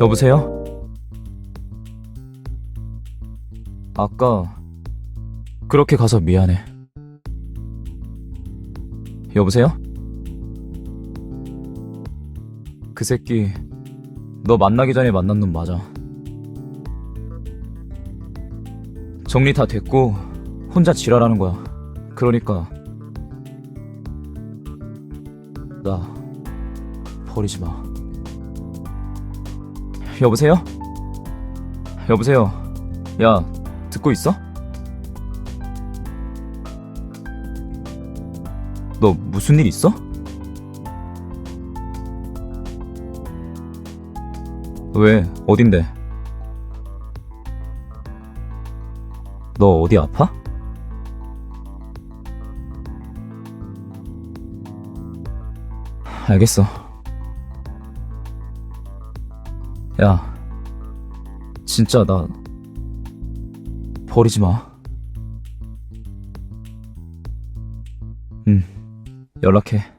여보세요? 아까 그렇게 가서 미안해. 여보세요? 그 새끼 너 만나기 전에 만난 놈 맞아. 정리 다 됐고 혼자 지랄하는 거야. 그러니까 나 버리지 마. 여보세요? 여보세요? 야, 듣고 있어? 너 무슨 일 있어? 왜? 어딘데? 너 어디 아파? 알겠어. 야, 진짜 나 버리지 마. 응, 연락해.